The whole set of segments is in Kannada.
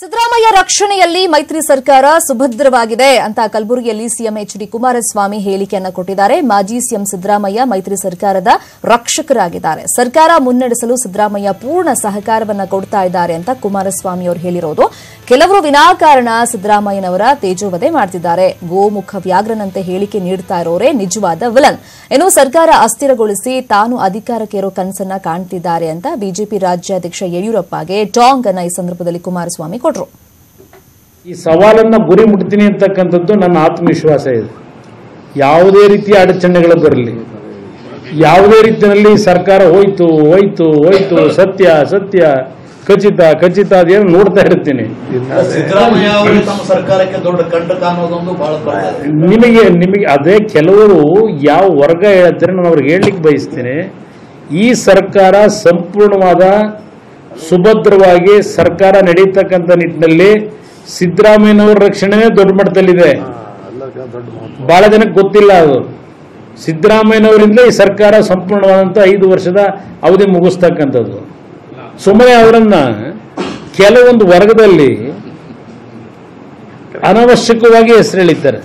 ಸಿದ್ದರಾಮಯ್ಯ ರಕ್ಷಣೆಯಲ್ಲಿ ಮೈತ್ರಿ ಸರ್ಕಾರ ಸುಭದ್ರವಾಗಿದೆ ಅಂತ ಕಲಬುರಗಿಯಲ್ಲಿ ಸಿಎಂ ಎಚ್ ಡಿ ಕುಮಾರಸ್ವಾಮಿ ಹೇಳಿಕೆಯನ್ನು ಕೊಟ್ಟಿದ್ದಾರೆ. ಮಾಜಿ ಸಿಎಂ ಸಿದ್ದರಾಮಯ್ಯ ಮೈತ್ರಿ ಸರ್ಕಾರದ ರಕ್ಷಕರಾಗಿದ್ದಾರೆ. ಸರ್ಕಾರ ಮುನ್ನಡೆಸಲು ಸಿದ್ದರಾಮಯ್ಯ ಪೂರ್ಣ ಸಹಕಾರವನ್ನು ಕೊಡ್ತಾ ಇದ್ದಾರೆ ಅಂತ ಕುಮಾರಸ್ವಾಮಿ ಅವರು ಹೇಳಿರೋದು. ಕೆಲವರು ವಿನಾಕಾರಣ ಸಿದ್ದರಾಮಯ್ಯನವರ ತೇಜೋವಧೆ ಮಾಡ್ತಿದ್ದಾರೆ. ಗೋಮುಖ ವ್ಯಾಘ್ರನಂತೆ ಹೇಳಿಕೆ ನೀಡ್ತಾ ಇರೋರೇ ನಿಜವಾದ ವಿಲನ್. ಇನ್ನು ಸರ್ಕಾರ ಅಸ್ಥಿರಗೊಳಿಸಿ ತಾನು ಅಧಿಕಾರಕ್ಕೇರೋ ಕನಸನ್ನ ಕಾಣ್ತಿದ್ದಾರೆ ಅಂತ ಬಿಜೆಪಿ ರಾಜ್ಯಾಧ್ಯಕ್ಷ ಯಡಿಯೂರಪ್ಪಗೆ ಟಾಂಗ್ ಅನ್ನ ಈ ಸಂದರ್ಭದಲ್ಲಿ ಕುಮಾರಸ್ವಾಮಿ ಕೊಟ್ರು. ಈ ಸವಾಲನ್ನ ಗುರಿ ಮುಟ್ತೀನಿ ಅಂತಕ್ಕಂಥದ್ದು ನನ್ನ ಆತ್ಮವಿಶ್ವಾಸ ಇದೆ. ಯಾವುದೇ ರೀತಿಯ ಅಡಚಣೆಗಳು ಬರಲಿ. ಯಾವುದೇ ರೀತಿಯಲ್ಲಿ ಸರ್ಕಾರ ಹೋಯ್ತು ಹೋಯ್ತು ಹೋಯ್ತು ಸತ್ಯ ಸತ್ಯ ಖಚಿತ ಖಚಿತ ಅದೇನು ನೋಡ್ತಾ ಇರ್ತೀನಿ. ನಿಮಗೆ ನಿಮಗೆ ಅದೇ ಕೆಲವರು ಯಾವ ವರ್ಗ ಹೇಳ್ತಾರೆ ನಾನು ಅವ್ರಿಗೆ ಹೇಳಲಿಕ್ಕೆ ಬಯಸ್ತೀನಿ. ಈ ಸರ್ಕಾರ ಸಂಪೂರ್ಣವಾದ ಸುಭದ್ರವಾಗಿ ಸರ್ಕಾರ ನಡೀತಕ್ಕಂಥ ನಿಟ್ಟಿನಲ್ಲಿ ಸಿದ್ದರಾಮಯ್ಯನವರ ರಕ್ಷಣೆನೇ ದೊಡ್ಡ ಮಟ್ಟದಲ್ಲಿದೆ. ಬಹಳ ಜನಕ್ಕೆ ಗೊತ್ತಿಲ್ಲ ಅದು. ಸಿದ್ದರಾಮಯ್ಯನವರಿಂದ ಈ ಸರ್ಕಾರ ಸಂಪೂರ್ಣವಾದಂಥ ಐದು ವರ್ಷದ ಅವಧಿ ಮುಗಿಸ್ತಕ್ಕಂಥದ್ದು. ಸುಮ್ಮನೆ ಅವರನ್ನ ಕೆಲವೊಂದು ವರ್ಗದಲ್ಲಿ ಅನವಶ್ಯಕವಾಗಿ ಹೆಸರೆಳಿತಾರೆ.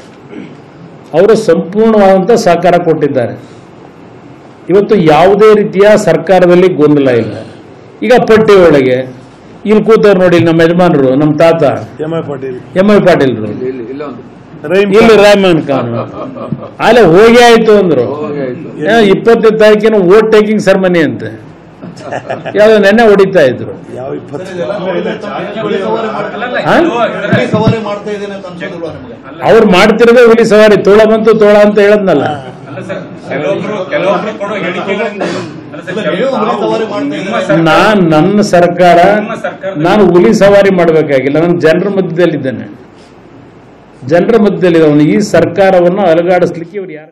ಅವರು ಸಂಪೂರ್ಣವಾದಂಥ ಸಹಕಾರ ಕೊಟ್ಟಿದ್ದಾರೆ. ಇವತ್ತು ಯಾವುದೇ ರೀತಿಯ ಸರ್ಕಾರದಲ್ಲಿ ಗೊಂದಲ ಇಲ್ಲ. ಈಗ ಪಟ್ಟಿ ಒಳಗೆ. ಇಲ್ಲಿ ಕೂತವ್ರು ನೋಡಿ ನಮ್ಮ ಯಜಮಾನರು ನಮ್ಮ ತಾತ. M I Patil M I ಪಾಟೀಲ್ರು ಇಲ್ಲಿ ರಾಮನ್ ಖಾನ್. ಅಲ್ಲೇ ಹೋಗಿ ಆಯ್ತು ಅಂದ್ರು. ಇಪ್ಪತ್ತನೇ ತಾರೀಕಿನ ವೋಟ್ ಟೇಕಿಂಗ್ ಸೆರೆಮನಿ ಅಂತೆ. ಯಾವ ನೆನ್ನೆ ಹೊಡಿತಾ ಇದ್ರು. ಅವ್ರು ಮಾಡ್ತಿರೋದೇ ಹುಲಿ ಸವಾರಿ. ತೋಳ ಬಂತು ತೋಳ ಅಂತ ಹೇಳದ್ನಲ್ಲ. ನಾನ್ ನನ್ನ ಸರ್ಕಾರ ನಾನು ಹುಲಿ ಸವಾರಿ ಮಾಡಬೇಕಾಗಿಲ್ಲ ನಾನು ಜನರ ಮಧ್ಯದಲ್ಲಿದ್ದೇನೆ. ಜನರ ಮಧ್ಯದಲ್ಲಿ ಅವನು ಈ ಸರ್ಕಾರವನ್ನು ಅಲುಗಾಡಿಸ್ಲಿಕ್ಕೆ ಇವ್ರು ಯಾರು